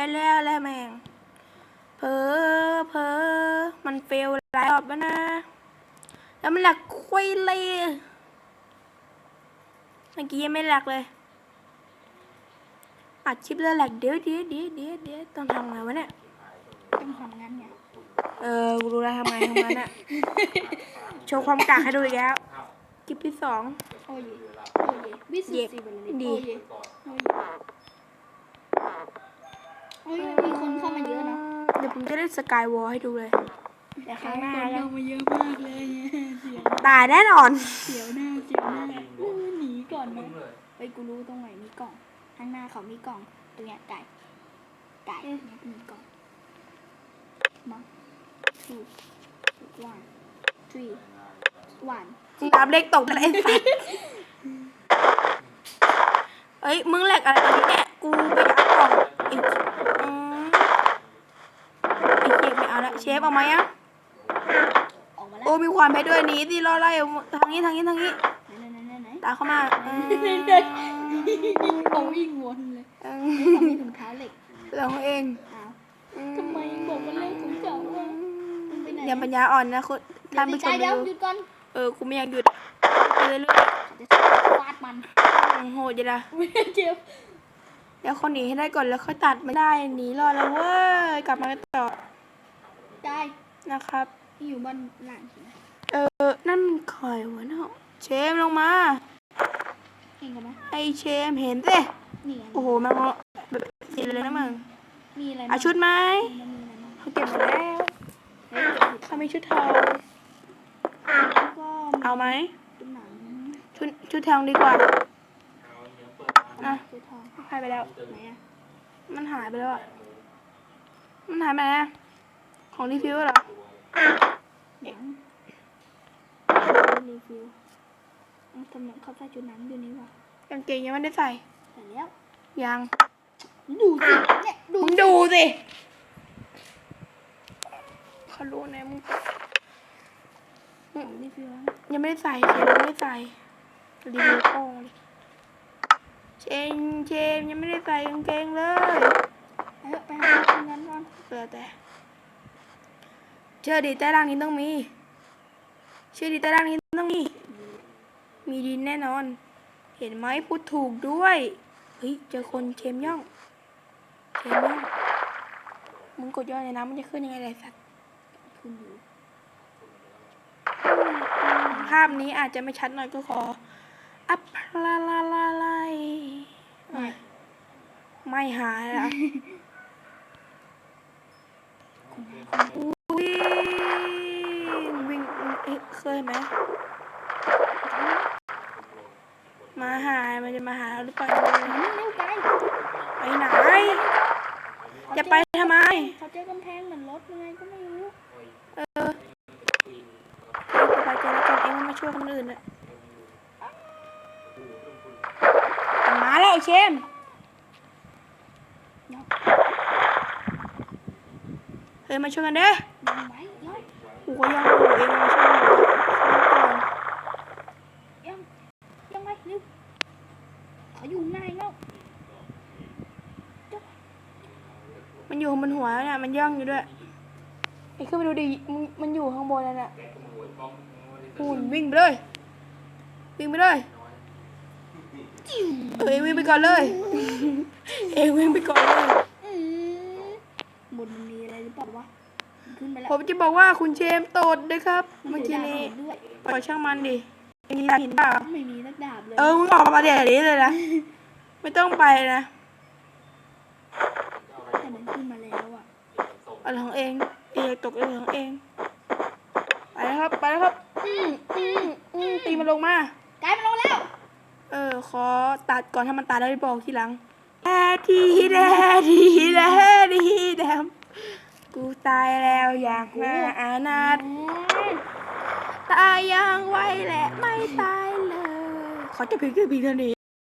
ไปแล้วแหล้วแม่งเพอเพอมันเฟลหลายรอบแล้วนะ แล้วมันหลักคุยเลยเมื่อกี้ยังไม่หลักเลยอัดคลิปแล้วหลักเดี๋ยวเดี๋ยวเดี๋ยวเดี๋ยวเดี๋ยวต้องทำไงวะเนี่ยต้องทำงั้นไงเออกูรู้แล้วทำไงทำงั้นอะโชว์ความกากให้ดูอีกแล้วคลิปที่สองโอ้ยโอ้ยวิสุทธิ์สิบเลยดี โอ้ยโอ้ยโอ้ยมีคนเข้ามาเยอะเนาะเดี๋ยวผมจะเล่นสกายวอลให้ดูเลยแต่ครั้งหน้าคนแล้วเข้ามาเยอะมากเลยเสียวตายแน่นอน เสียวหน้าเสียวหน้าเออหนีก่อนนะไปกูรู้ตรงไหนมีกล่อง ข้างหน้าเขามีกล่องตรงเนี้ยไก่ไก่เนี่ยมีกล่องมา two one three one น้ำเล็กตกไปเลยไอ้สัสเอ้ย มึงแหลกอะไรตอนนี้เนี่ย กูไปยัดกล่องอีกอืมไอ้เค้กไม่ เอาละเชฟเอาไหมอะออกมาแล้โอ้วมีความไปด้วยหนี้ที่รอไล่ทางนี้ทางนี้ทางนี้ไหนไหนไหนไหนตามเข้ามาอืมเขาวิ่งวนเลยอืเขามมีถุงเท้าเหล็กเราเองอ้าวอืทำไมบอกมันเล่นของเก่าอะมึงไปไหนอย่าปัญญาอ่อนนะคุณท่านผู้ชมเดี๋ยวดูหยุดก่อนเออกูไม่อยากหยุดไปเรื่อยเขาจะฟาดมันๆโอ้โหเดี๋ยวนะไม่เจ็บเดี๋ยวคนหนีให้ได้ก่อนแล้วค่อยตัดไม่ได้หนีรอดแล้วเว้ยกลับมากันต่อ ได้นะครับที่อยู่บ้านหลังสินะเออ นั่นมันใครวะเนาะเชมลงมา เห็นกันไหมไอเชมเห็นสินี่ไงโอ้โหมันแบบสีเลยนะมึงมีอะไรเอาชุดไหมมันมีอะไรบ้างเขาเก็บหมดแล้วเฮ้ยเขามีชุดทองแล้วก็เอาไหมเป็นหนังชุดชุดทองดีกว่าอะตัวทองหายไปแล้ว ไหนอะมันหายไปแล้วอะมันหายไปไหนอะ ของรีฟิวเหรอหนังรีวิวเอาทำไมเขาใส่ชุดหนังอยู่นี่วะกางเกงยังไม่ได้ใส่ใส่แล้ว ยัง ดูสิเนี่ยดูมึงดูสิเขารู้นะมึงรีวิวแล้วยังไม่ได้ใส่เชมยังไม่ได้ใส่รีวิวโป้งเลยเชมเชมยังไม่ได้ใส่กางเกงเลยไปเถอะไปหาทำงานก่อนเสือแต่ เชื่อดีใต้ล่างนี้ต้องมี เชื่อดีใต้ล่างนี้ต้องมี มีดินแน่นอน เห็นไหมพูดถูกด้วย เฮ้ยเจอคนเชมย่องเชมย่อง มึงกดย่อในน้ำมันจะขึ้นยังไงไรสัตว์คุณอยู่ภาพนี้อาจจะไม่ชัดหน่อยก็ขอ อัพลาลาลาไลไม่ไม่หายละวิ่งวิ่ง เอ๊ะเคยไหมมาหา มันจะมาหาเราหรือเปล่านี่เร็วไกลไปไหน จะไปทำไม เขาเจอกำแพงเหมือนรถยังไงก็ไม่รู้ เออสบายใจแล้วกันเองไม่มาช่วยคนอื่นอะมาแล้วไอ้เชมเนาะเฮ้ยมาช่วยกันเด้ดึงไว้เนาะกูก็ยังเองมาช่วยกันก่อนยังยังไงเร็วเขาอยู่ข้างในแล้วมันอยู่บนหัวเนี่ยมันย่องอยู่ด้วยไอ้ขึ้นไปดูดิมันอยู่ข้างบนนั่นน่ะหุ่นวิ่งไปเลยวิ่งไปเลยเออเองวิ่งไปก่อนเลย เองวิ่งไปก่อนเลยอืมบนมันมีอะไรหรือเปล่าวะ ขึ้นไปแล้วผมจะบอกว่าคุณเชมตดนะครับ เมื่อกี้นี้ด้วยปล่อยช่างมันดิมีอะไรเห็นเปล่าไม่มีนักดาบเลยเออมึงออกมาเดี๋ยวนี้เลยนะไม่ต้องไปนะแต่มันขึ้นมาแล้วอะอะไรของเอง เองตกเองของเองไปแล้วครับไปแล้วครับอืมอืมอืมตีมันลงมากลายเป็นลงแล้ว เออขอตัดก่อนถ้ามันตัดแล้วบอกทีหลังแดดีแดดีแดดีแดม กูตายแล้วอย่างน่าอานาถตายอย่างไวและไม่ตายเลย ขอจะพิงแค่พิงเท่านี้